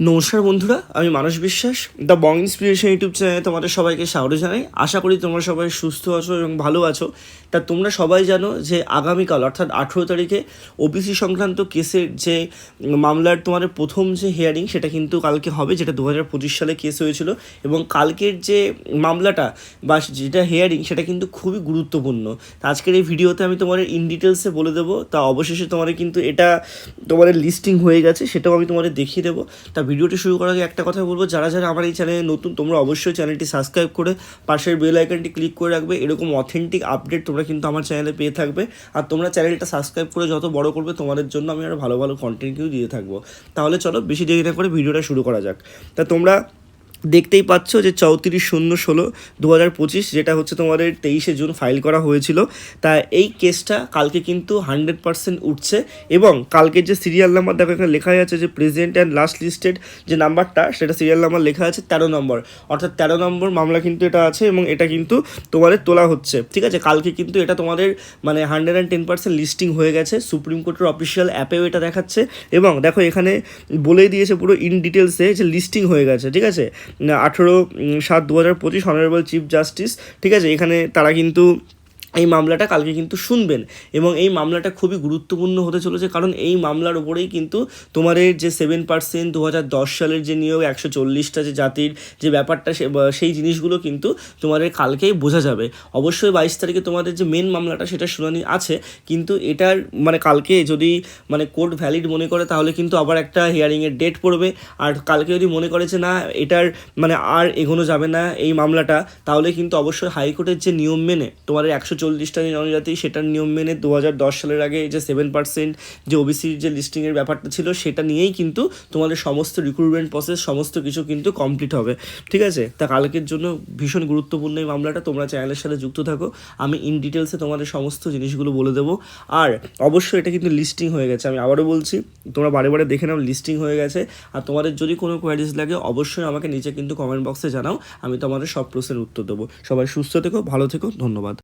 নমস্কার বন্ধুরা, আমি মানস বিশ্বাস দ্য বং ইন্সপিরেশন ইউটিউব চ্যানেলে তোমাদের সবাইকে স্বাগত জানাই। আশা করি তোমরা সবাই সুস্থ আছো এবং ভালো আছো। তা তোমরা সবাই জানো যে আগামীকাল, অর্থাৎ আঠেরো তারিখে ওবিসি সংক্রান্ত কেসের যে মামলার তোমাদের প্রথম যে হিয়ারিং সেটা কিন্তু কালকে হবে, যেটা দু হাজার পঁচিশ সালে কেস হয়েছিল। এবং কালকের যে মামলাটা বা যেটা হিয়ারিং সেটা কিন্তু খুবই গুরুত্বপূর্ণ। তা আজকের এই ভিডিওতে আমি তোমাদের ইন ডিটেলসে বলে দেবো। তা অবশেষে তোমাদের কিন্তু এটা তোমাদের লিস্টিং হয়ে গেছে, সেটাও আমি তোমাদের দেখিয়ে দেবো। তা ভিডিওটি শুরু করার আগে একটা কথা বলব। যারা যারা আমার এই চ্যানেলে নতুন, তোমরা অবশ্যই চ্যানেলটি সাবস্ক্রাইব করে পাশের বেল আইকনটি ক্লিক করে রাখবে। এরকম অথেন্টিক আপডেট তোমরা কিন্তু আমার চ্যানেলে পেয়ে থাকবে। আর তোমরা চ্যানেলটা সাবস্ক্রাইব করে যত বড় করবে, তোমাদের জন্য আমি আরও ভালো ভালো কন্টেন্ট কিন্তু দিয়ে থাকব। তাহলে চলো, বেশি দেরি না করে ভিডিওটা শুরু করা যাক। তা তোমরা দেখতেই পাচ্ছ যে চৌত্রিশ শূন্য ষোলো দু হাজার পঁচিশ, যেটা হচ্ছে তোমাদের তেইশে জুন ফাইল করা হয়েছিল। তা এই কেসটা কালকে কিন্তু হান্ড্রেড পার্সেন্ট উঠছে এবং কালকের যে সিরিয়াল নাম্বার দেখো এখানে লেখা আছে যে প্রেজেন্ট অ্যান্ড লাস্ট লিস্টেড যে নাম্বারটা সেটা সিরিয়াল নাম্বার লেখা আছে তেরো নম্বর। অর্থাৎ তেরো নম্বর মামলা কিন্তু এটা আছে এবং এটা কিন্তু তোমাদের তোলা হচ্ছে। ঠিক আছে? কালকে কিন্তু এটা তোমাদের মানে hundred and ten percent listing হয়ে গেছে। সুপ্রিম কোর্টের অফিসিয়াল অ্যাপেও এটা দেখাচ্ছে এবং দেখো এখানে বলেই দিয়েছে পুরো ইন ডিটেলসে যে লিস্টিং হয়ে গেছে। ঠিক আছে? আঠেরো সাত দু হাজার পঁচিশ অনারেবল চিফ জাস্টিস ঠিক আছে? এখানে তারা কিন্তু এই মামলাটা কালকে কিন্তু শুনবেন। এবং এই মামলাটা খুবই গুরুত্বপূর্ণ হতে চলেছে, কারণ এই মামলার ওপরেই কিন্তু তোমাদের যে সেভেন পার্সেন্ট দু হাজার দশ সালের যে নিয়োগ, একশো চল্লিশটা যে জাতির যে ব্যাপারটা সেই জিনিসগুলো কিন্তু তোমাদের কালকেই বোঝা যাবে। অবশ্যই বাইশ তারিখে তোমাদের যে মেন মামলাটা সেটা শুনানি আছে, কিন্তু এটার মানে কালকে যদি মানে কোর্ট ভ্যালিড মনে করে, তাহলে কিন্তু আবার একটা হিয়ারিংয়ের ডেট পড়বে। আর কালকে যদি মনে করে যে না, এটার মানে আর এগোনো যাবে না এই মামলাটা, তাহলে কিন্তু অবশ্যই হাইকোর্টের যে নিয়ম মেনে তোমাদের একশো চল্লিশটা জনজাতি সেটার নিয়ম মেনে দু হাজার দশ সালের আগে যে সেভেন পার্সেন্ট যে ওবিসির যে লিস্টিংয়ের ব্যাপারটা ছিল, সেটা নিয়েই কিন্তু তোমাদের সমস্ত রিক্রুটমেন্ট প্রসেস সমস্ত কিছু কিন্তু কমপ্লিট হবে। ঠিক আছে? তা কালকের জন্য ভীষণ গুরুত্বপূর্ণ এই মামলাটা। তোমরা চ্যানেলের সাথে যুক্ত থাকো। আমি ইন ডিটেলসে তোমাদের সমস্ত জিনিসগুলো বলে দেবো। আর অবশ্যই এটা কিন্তু লিস্টিং হয়ে গেছে। আমি আবারও বলছি, তোমরা বারে বারে দেখে নাও লিস্টিং হয়ে গেছে। আর তোমাদের যদি কোনো কোয়ারিজ লাগে, অবশ্যই আমাকে নিচে কিন্তু কমেন্ট বক্সে জানাও। আমি তোমাদের সব প্রশ্নের উত্তর দেবো। সবাই সুস্থ থেকো, ভালো থেকো, ধন্যবাদ।